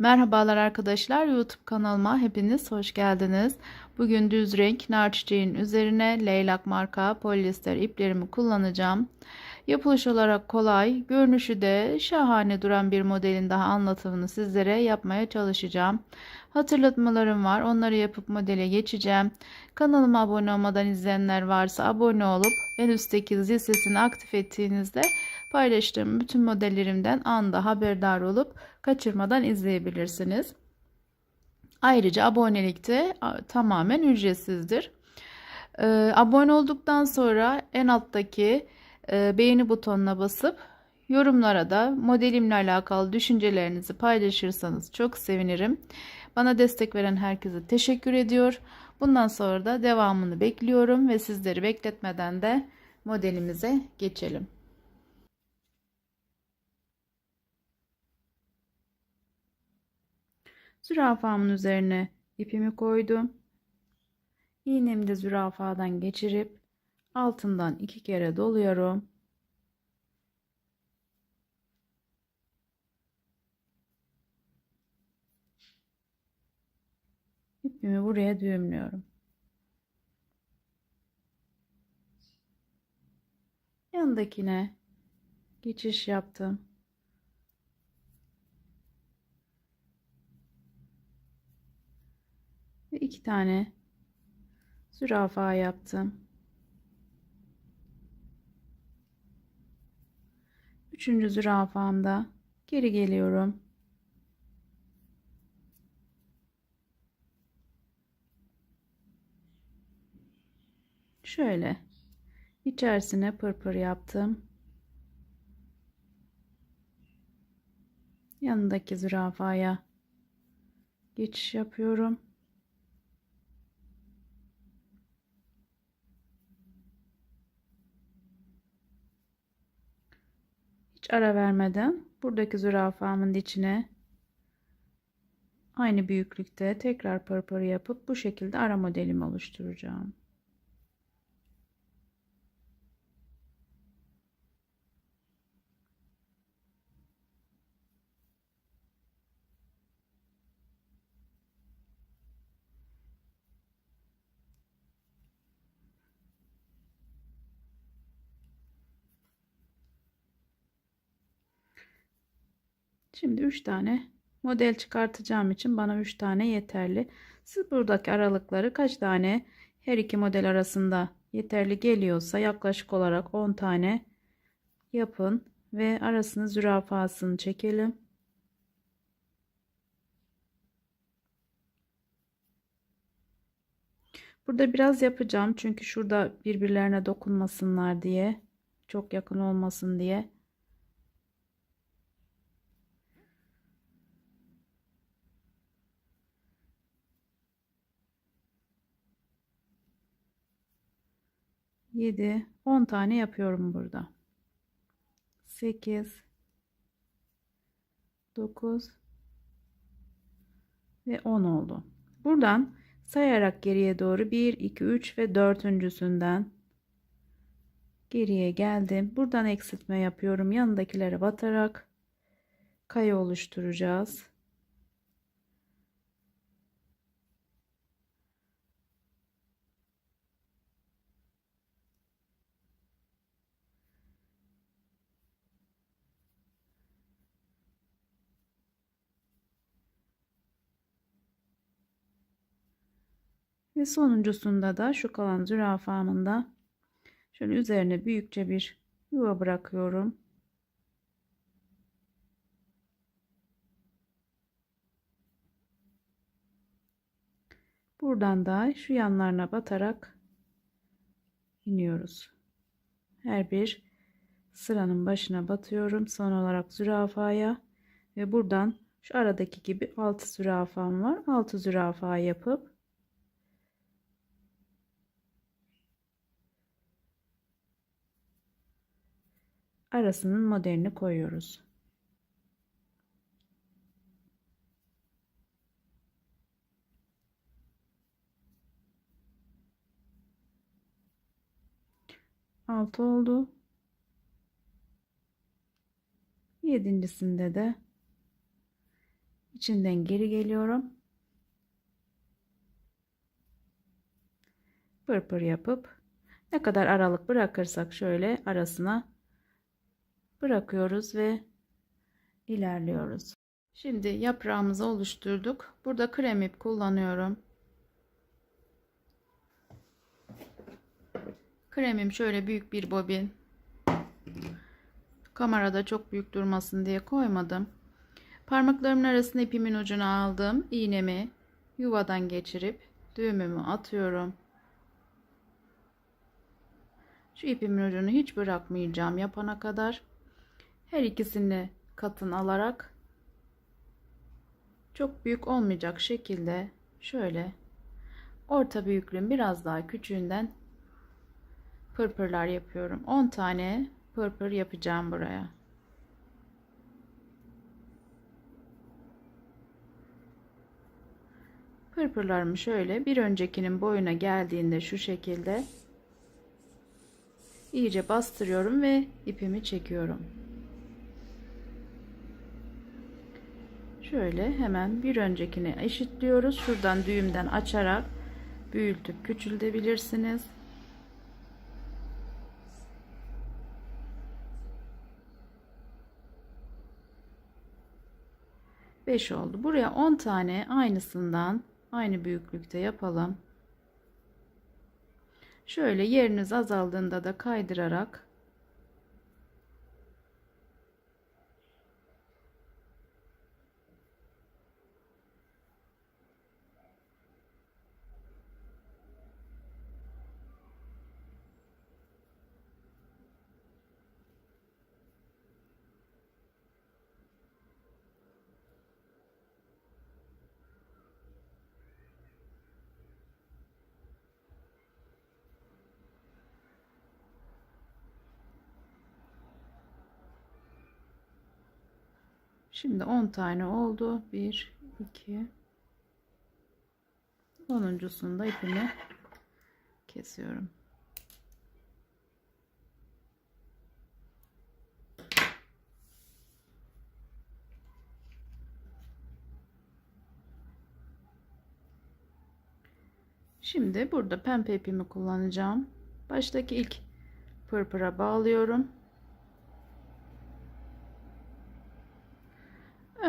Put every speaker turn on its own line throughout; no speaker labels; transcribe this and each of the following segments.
Merhabalar arkadaşlar YouTube kanalıma hepiniz hoş geldiniz. Bugün düz renk nar çiçeğin üzerine leylak marka polyester iplerimi kullanacağım. Yapılış olarak kolay, görünüşü de şahane duran bir modelin daha anlatımını sizlere yapmaya çalışacağım. Hatırlatmalarım var. Onları yapıp modele geçeceğim. Kanalıma abone olmadan izleyenler varsa abone olup en üstteki zil sesini aktif ettiğinizde paylaştığım bütün modellerimden anda haberdar olup kaçırmadan izleyebilirsiniz. Ayrıca abonelik de tamamen ücretsizdir. Ee, abone olduktan sonra en alttaki e, beğeni butonuna basıp yorumlara da modelimle alakalı düşüncelerinizi paylaşırsanız çok sevinirim. Bana destek veren herkese teşekkür ediyor. Bundan sonra da devamını bekliyorum ve sizleri bekletmeden de modelimize geçelim. Zürafamın üzerine ipimi koydum. İğnemi de zürafadan geçirip altından iki kere doluyorum. İpimi buraya düğümlüyorum. Yanındakine geçiş yaptım. ve iki tane zürafa yaptım. Üçüncü zürafamda geri geliyorum. Şöyle içerisine pırpır yaptım. Yanındaki zürafaya geçiş yapıyorum. Ara vermeden buradaki zürafamın içine aynı büyüklükte tekrar pırpır yapıp bu şekilde ara modelimi oluşturacağım. Şimdi 3 tane model çıkartacağım için bana 3 tane yeterli. Siz buradaki aralıkları kaç tane her iki model arasında yeterli geliyorsa yaklaşık olarak 10 tane yapın ve arasını zürafasını çekelim. Burada biraz yapacağım çünkü şurada birbirlerine dokunmasınlar diye çok yakın olmasın diye. Yedi, on tane yapıyorum burada. Sekiz, dokuz ve on oldu. Buradan sayarak geriye doğru 1, 2, 3 ve dördüncüsünden geriye geldim. Buradan eksiltme yapıyorum. Yanındakilere batarak kaya oluşturacağız. Ve sonuncusunda da şu kalan zürafamın da şöyle üzerine büyükçe bir yuva bırakıyorum. Buradan da şu yanlarına batarak iniyoruz. Her bir sıranın başına batıyorum. Son olarak zürafaya ve buradan şu aradaki gibi 6 zürafam var. 6 zürafa yapıp arasının modelini koyuyoruz. Altı oldu. Yedincisinde de içinden geri geliyorum. Pırpır yapıp ne kadar aralık bırakırsak şöyle arasına bırakıyoruz ve ilerliyoruz. Şimdi yaprağımızı oluşturduk. Burada krem ip kullanıyorum. Kremim şöyle büyük bir bobin. Kamerada çok büyük durmasın diye koymadım. Parmaklarımın arasına ipimin ucunu aldım. İğnemi yuvadan geçirip düğümümü atıyorum. Şu ipimin ucunu hiç bırakmayacağım yapana kadar. Her ikisini katın alarak çok büyük olmayacak şekilde şöyle orta büyüklüğün biraz daha küçüğünden pırpırlar yapıyorum. 10 tane pırpır yapacağım buraya. Pırpırlarımı şöyle bir öncekinin boyuna geldiğinde şu şekilde iyice bastırıyorum ve ipimi çekiyorum. Şöyle hemen bir öncekini eşitliyoruz. Şuradan düğümden açarak büyütüp küçültebilirsiniz. Beş oldu. Buraya 10 tane aynısından aynı büyüklükte yapalım. Şöyle yeriniz azaldığında da kaydırarak Şimdi 10 tane oldu. 1 2 10.sunda ipimi kesiyorum. Şimdi burada pembe ipimi kullanacağım. Baştaki ilk pırpıra bağlıyorum.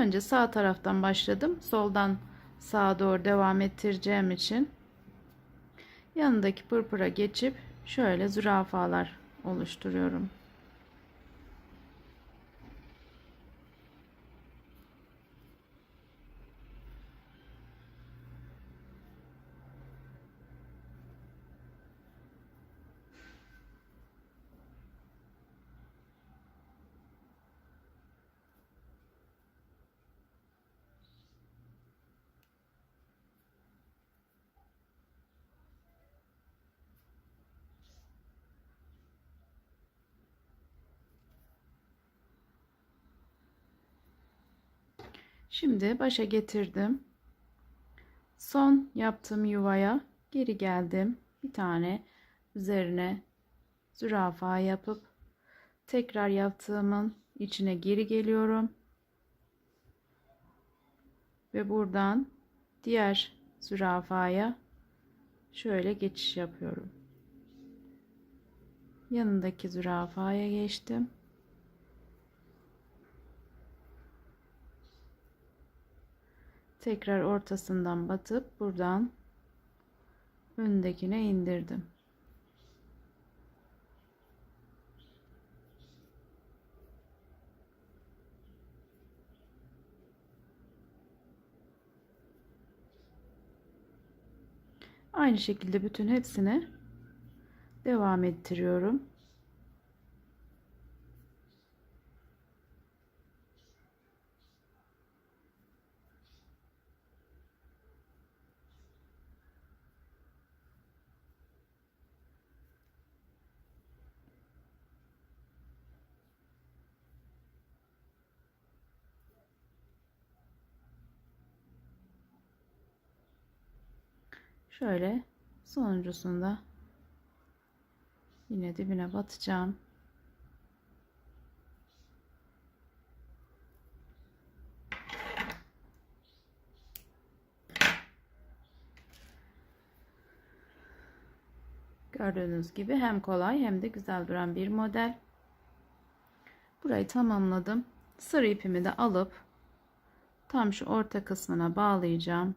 Önce sağ taraftan başladım. Soldan sağa doğru devam ettireceğim için yanındaki pırpıra geçip şöyle zürafalar oluşturuyorum. Şimdi başa getirdim. Son yaptığım yuvaya geri geldim. Bir tane üzerine zürafa yapıp tekrar yaptığımın içine geri geliyorum. Ve buradan diğer zürafaya şöyle geçiş yapıyorum. Yanındaki zürafaya geçtim. Tekrar ortasından batıp buradan öndekine indirdim. Aynı şekilde bütün hepsine devam ettiriyorum. Şöyle sonuncusunda yine dibine batacağım. Gördüğünüz gibi hem kolay hem de güzel duran bir model. Burayı tamamladım. Sarı ipimi de alıp tam şu orta kısmına bağlayacağım.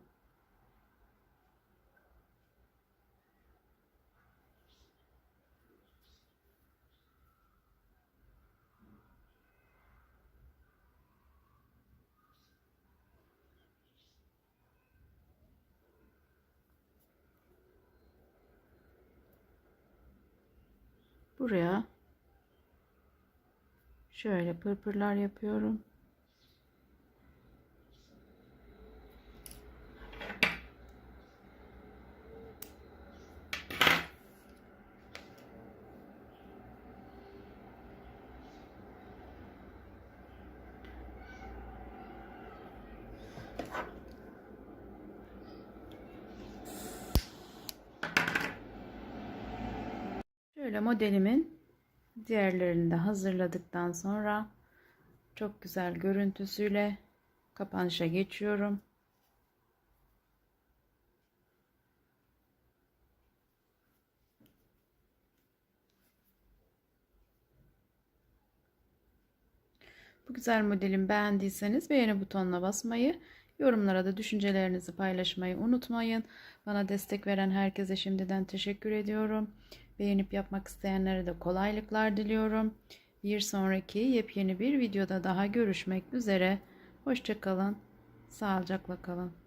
Buraya şöyle pırpırlar yapıyorum. Şöyle modelimin diğerlerini de hazırladıktan sonra çok güzel görüntüsüyle kapanışa geçiyorum. Bu güzel modelimi beğendiyseniz beğeni butonuna basmayı, yorumlara da düşüncelerinizi paylaşmayı unutmayın. Bana destek veren herkese şimdiden teşekkür ediyorum. Beğenip yapmak isteyenlere de kolaylıklar diliyorum. Bir sonraki yepyeni bir videoda daha görüşmek üzere. Hoşçakalın. Sağlıcakla kalın.